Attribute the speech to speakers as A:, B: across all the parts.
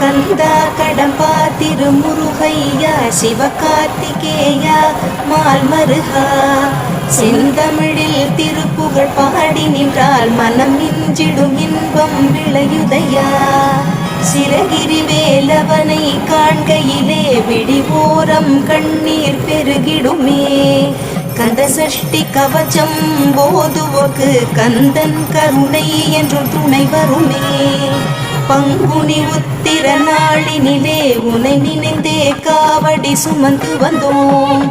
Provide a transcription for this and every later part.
A: கந்தா கடம்பா திருமுருகையா சிவகார்த்திகேயா மால்மருகா. செந்தமிழில் திருப்புகழ் பாடி நின்றால் மனம் மிஞ்சிடும் இன்பம் விளையுதையா. சிறகிரி வேலவனை காண்கையிலே விடிவோரம் கண்ணீர் பெருகிடுமே. கந்த சஷ்டி கவச்சம் போதுவோக்கு கந்தன் கருணை என்று துணை வருமே. பங்குனி உத்திர நாளினிலே உனை நினைந்தே காவடி சுமந்து வந்தோம்.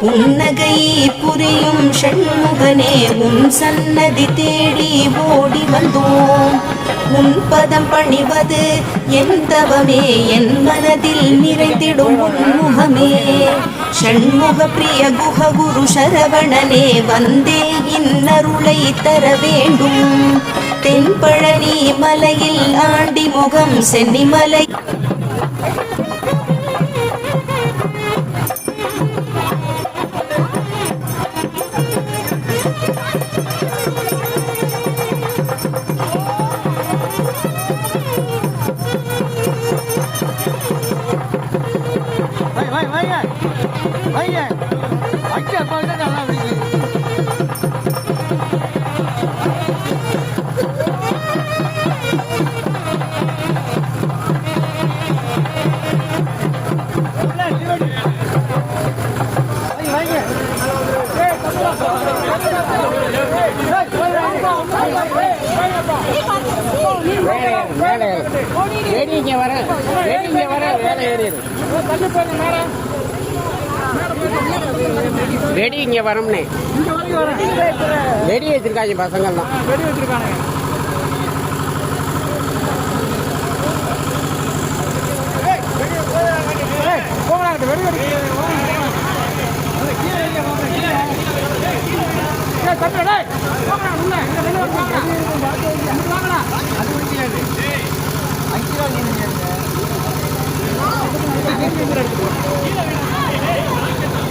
A: புன்னகை புரியும் ஷண்முகனே உன் சன்னதி தேடி ஓடி வந்தோம். உன் பதம் பணிவது எந்தவமே என் மனதில் நிறைந்திடும் உன் முகமே. ஷண்முக பிரிய குக குரு சரவணனே வந்தே இன்னருளை தர வேண்டும். தென்பழனி மலையில் ஆண்டி முகம் சென்னிமலை
B: Yeah.
C: மேலே ஏறி இங்கே வர ஏறி இங்கே வர மேலே ஏறிடு வெடி இங்கே வரோம்னே வெடி வச்சிருக்காங்க பசங்கள்லாம்.
B: வெடி வச்சிருக்கானுங்க. போங்கடா வெடி